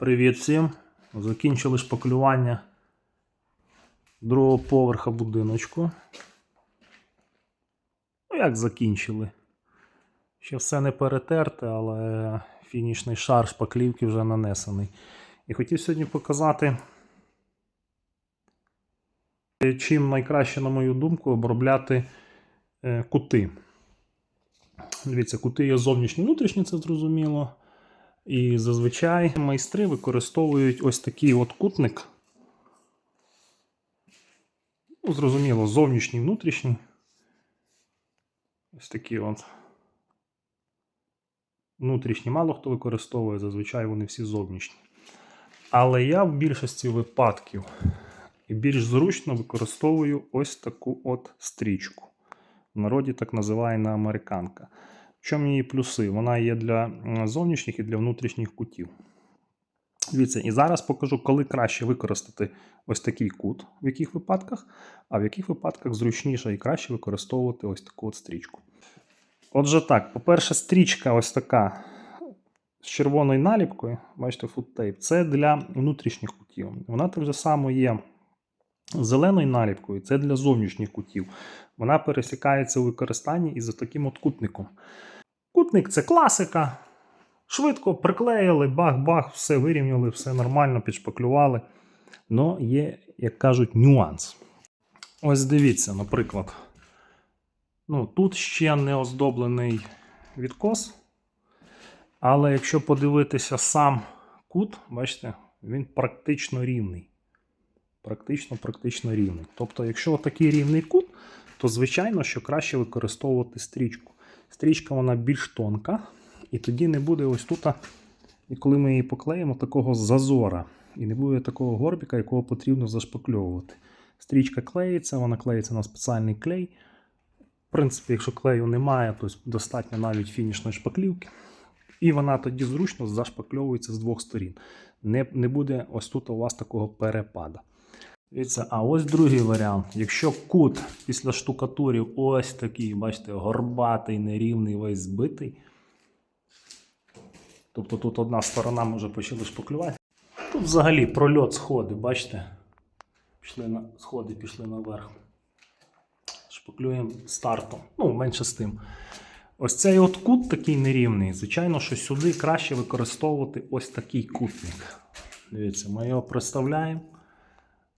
Привіт всім! Закінчили шпаклювання другого поверха будиночку. Ну, як закінчили? Ще все не перетерте, але фінішний шар шпаклівки вже нанесений. І хотів сьогодні показати, чим найкраще, на мою думку, обробляти е, кути. Дивіться, кути є зовнішні, внутрішні, це зрозуміло. І зазвичай майстри використовують ось такий от кутник. Ну, зрозуміло, зовнішній, внутрішній. Ось такі от. Внутрішні мало хто використовує, зазвичай вони всі зовнішні. Але я в більшості випадків більш зручно використовую ось таку от стрічку. В народі так називаємо американка. В чому її плюси? Вона є для зовнішніх і для внутрішніх кутів. Дивіться, і зараз покажу, коли краще використати ось такий кут, в яких випадках, а в яких випадках зручніше і краще використовувати ось таку от стрічку. Отже, так, по-перше, стрічка ось така з червоною наліпкою, бачите, футтейп, це для внутрішніх кутів. Вона так само є зеленою наліпкою, це для зовнішніх кутів. Вона пересікається у використанні із таким от кутником. Кутник це класика. Швидко приклеїли, бах-бах, все вирівняли, все нормально, підшпаклювали. Но є, як кажуть, нюанс. Ось дивіться, наприклад. Ну, тут ще не оздоблений відкос. Але якщо подивитися сам кут, бачите, він практично рівний. Практично, практично рівний. Тобто, якщо такий рівний кут, то звичайно, що краще використовувати стрічку. Стрічка вона більш тонка, і тоді не буде ось тут, і коли ми її поклеїмо, такого зазора. І не буде такого горбіка, якого потрібно зашпакльовувати. Стрічка клеїться, вона клеїться на спеціальний клей. В принципі, якщо клею немає, то достатньо навіть фінішної шпаклівки. І вона тоді зручно зашпакльовується з двох сторін. Не, не буде ось тут у вас такого перепада. Дивіться, а ось другий варіант. Якщо кут після штукатурів ось такий, бачите, горбатий, нерівний, весь збитий. Тобто тут одна сторона може почали шпаклювати. Тут взагалі прольот сходи, бачите? Пішли на сходи, пішли наверх. Шпаклюємо стартом. Ну, менше з тим. Ось цей от кут такий нерівний. Звичайно, що сюди краще використовувати ось такий кутник. Дивіться, ми його приставляємо.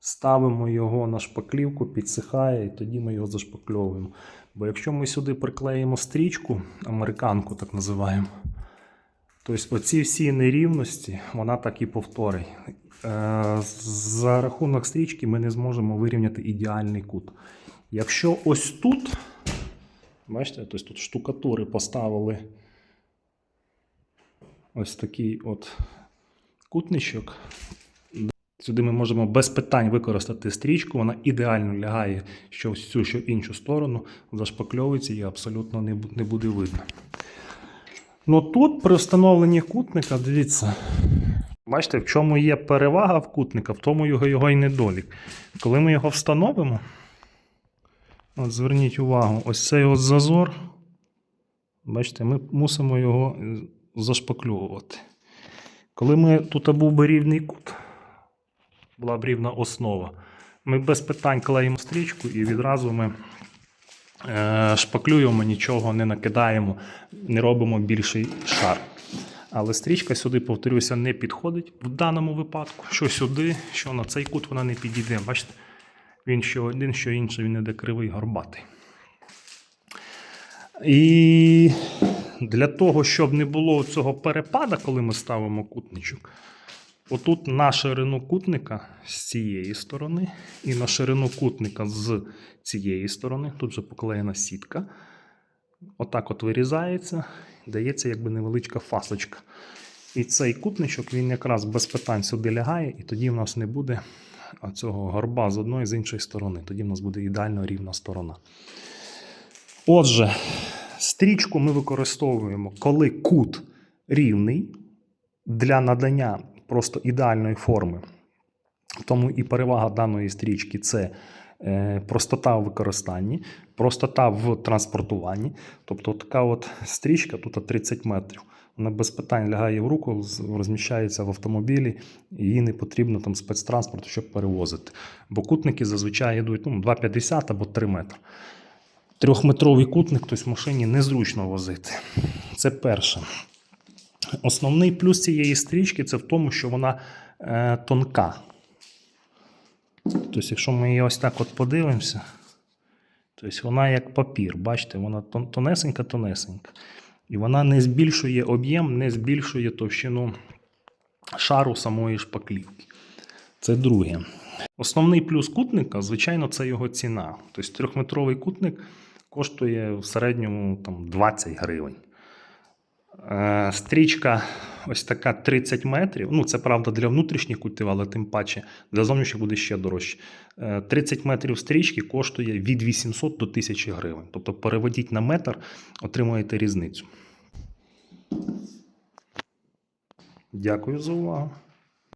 Ставимо його на шпаклівку, підсихає, і тоді ми його зашпакльовуємо. Бо якщо ми сюди приклеїмо стрічку, американку так називаємо, тобто оці всі нерівності вона так і повторить. Е, За рахунок стрічки ми не зможемо вирівняти ідеальний кут. Якщо ось тут, бачите, тобто тут штукатури поставили ось такий от кутничок, Сюди ми можемо без питань використати стрічку, вона ідеально лягає що в цю, що в іншу сторону, зашпакльовується і абсолютно не, буде видно. Ну тут при встановленні кутника, дивіться, бачите, в чому є перевага в кутника, в тому його, його і недолік. Коли ми його встановимо, от зверніть увагу, ось цей от зазор, бачите, ми мусимо його е, зашпакльовувати. Коли ми тут був би рівний кут, була б рівна основа. Ми без питань клеїмо стрічку і відразу ми е, шпаклюємо, нічого не накидаємо, не робимо більший шар. Але стрічка сюди, повторюся, не підходить в даному випадку. Що сюди, що на цей кут вона не підійде. Бачите, він що один, що інший, він іде кривий горбатий. І для того, щоб не було цього перепада, коли ми ставимо кутничок, Отут на ширину кутника з цієї сторони, і на ширину кутника з цієї сторони, тут же поклеєна сітка. Отак от вирізається, дається якби невеличка фасочка. І цей кутничок він якраз без питань сюди лягає, і тоді в нас не буде цього горба з одної з іншої сторони. Тоді в нас буде ідеально рівна сторона. Отже, стрічку ми використовуємо, коли кут рівний для надання просто ідеальної форми. Тому і перевага даної стрічки це е, простота в використанні, простота в транспортуванні. Тобто така от стрічка, тут 30 метрів. Вона без питань лягає в руку, розміщається в автомобілі, і їй не потрібно там спецтранспорту, щоб перевозити. Бо кутники зазвичай йдуть ну, 2,50 або 3 метри. Трьохметровий кутник, тобто в машині незручно возити. Це перше. Основний плюс цієї стрічки це в тому, що вона е, тонка. Тобто, якщо ми її ось так от подивимося, тобто вона як папір, бачите, вона тонесенька-тонесенька. І вона не збільшує об'єм, не збільшує товщину шару самої шпаклівки. Це друге. Основний плюс кутника, звичайно, це його ціна. Тобто трьохметровий кутник коштує в середньому там, 20 гривень. Е, Стрічка ось така 30 метрів. Ну, це правда для внутрішніх кутів, але тим паче для зовнішніх буде ще дорожче. Е, 30 метрів стрічки коштує від 800 до 1000 гривень. Тобто переводіть на метр, отримуєте різницю. Дякую за увагу.